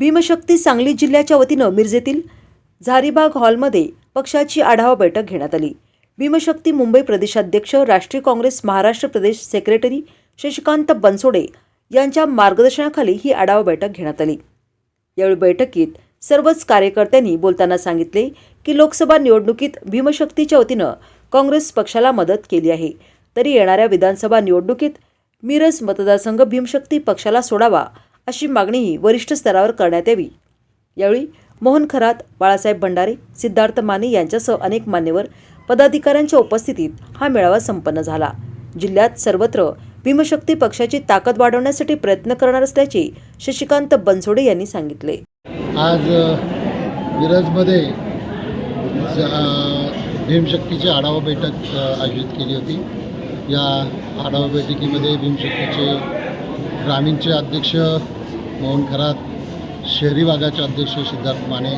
भीमशक्ती सांगली जिल्ह्याच्या वतीनं मिरजेतील झारीबाग हॉलमध्ये पक्षाची आढावा बैठक घेण्यात आली. भीमशक्ती मुंबई प्रदेशाध्यक्ष राष्ट्रीय काँग्रेस महाराष्ट्र प्रदेश सेक्रेटरी शशिकांत बनसोडे यांच्या मार्गदर्शनाखाली ही आढावा बैठक घेण्यात आली. यावेळी बैठकीत सर्वच कार्यकर्त्यांनी बोलताना सांगितले की लोकसभा निवडणुकीत भीमशक्तीच्या वतीनं काँग्रेस पक्षाला मदत केली आहे. तरी येणाऱ्या विधानसभा निवडणुकीत मिरज मतदारसंघ भीमशक्ती पक्षाला सोडावा अशी मागणीही वरिष्ठ स्तरावर करण्यात यावी. यावेळी मोहन खरात बाळासाहेब भंडारे सिद्धार्थ माने यांच्यासह अनेक मान्यवर पदाधिकाऱ्यांच्या उपस्थितीत हा मेळावा संपन्न झाला. जिल्ह्यात सर्वत्र भीमशक्ती पक्षाची ताकद वाढवण्यासाठी प्रयत्न करणार असल्याचे शशिकांत बनसोडे यांनी सांगितले. आज मिरजमध्ये भीमशक्तीची आढावा बैठक आयोजित केली होती. या आढावा बैठकीमध्ये भीमशक्तीचे ग्रामीणचे अध्यक्ष मोहन खरात शहरी भागाचे अध्यक्ष सिद्धार्थ माने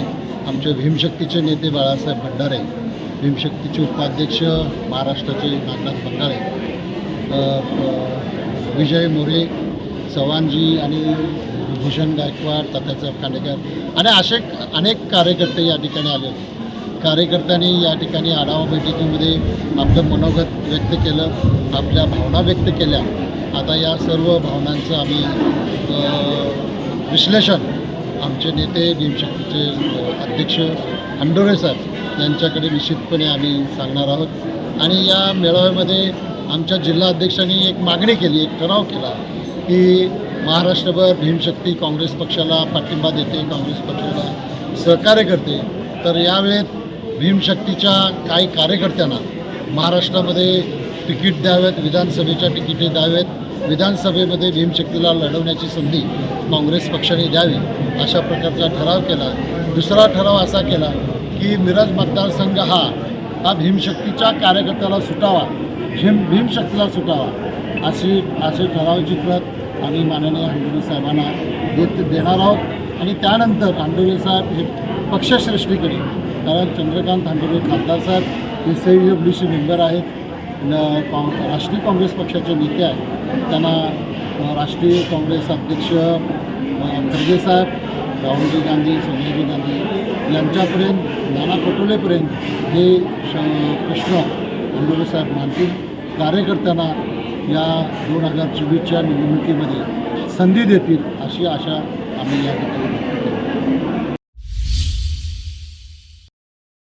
आमचे भीमशक्तीचे नेते बाळासाहेब भंडारे भीमशक्तीचे उपाध्यक्ष महाराष्ट्राचे नागनाथ भंडारे विजय मोरे चव्हाणजी आणि भूषण गायकवाड तात्यासाहेब खांडेकर आणि असे अनेक कार्यकर्ते या ठिकाणी आले होते. कार्यकर्त्यांनी या ठिकाणी आढावा बैठकीमध्ये आपलं मनोगत व्यक्त केलं आपल्या भावना व्यक्त केल्या. आता या सर्व भावनांचं आम्ही विश्लेषण आमचे नेते भीमशक्तीचे अध्यक्ष हंडोरे साहेब यांच्याकडे निश्चितपणे आम्ही सांगणार आहोत. आणि या मेळाव्यामध्ये आमच्या जिल्हा अध्यक्षांनी एक मागणी केली एक ठराव केला की महाराष्ट्रभर भीमशक्ती काँग्रेस पक्षाला पाठिंबा देते काँग्रेस पक्षाला सहकार्य करते. तर यावेळेत भीमशक्तीच्या काही कार्यकर्त्यांना महाराष्ट्रामध्ये तिकीट द्यावेत विधानसभेच्या तिकिटे द्यावेत. विधानसभेमध्ये भीमशक्तीला लढवण्याची संधी काँग्रेस पक्षाने द्यावी अशा प्रकारचा ठराव केला. दुसरा ठराव असा केला की मिरज मतदारसंघ हा हा भीमशक्तीच्या कार्यकर्त्याला सुटावा. भीम भीमशक्तीला सुटावा. अशी असे ठरावाची प्रत आम्ही माननीय आंदोलन साहेबांना देत देणार आहोत. आणि त्यानंतर आंदोलन साहेब हे पक्षश्रेष्ठीकडे. कारण चंद्रकांत आंदोलन खासदार साहेब हे सी डब्ल्यू सी मेंबर आहेत. न- काँ राष्ट्रीय काँग्रेस पक्षाचे नेते आहेत. त्यांना राष्ट्रीय काँग्रेस अध्यक्ष अ, खरगे साहेब राहुलजी गांधी सोनियाजी गांधी यांच्यापर्यंत नाना पटोलेपर्यंत हे श प्रश्न आंदोले साहेब मानतील कार्यकर्त्यांना या दोन हजार चोवीसच्या निवडणुकीमध्ये संधी देतील अशी आशा आम्ही या ठिकाणी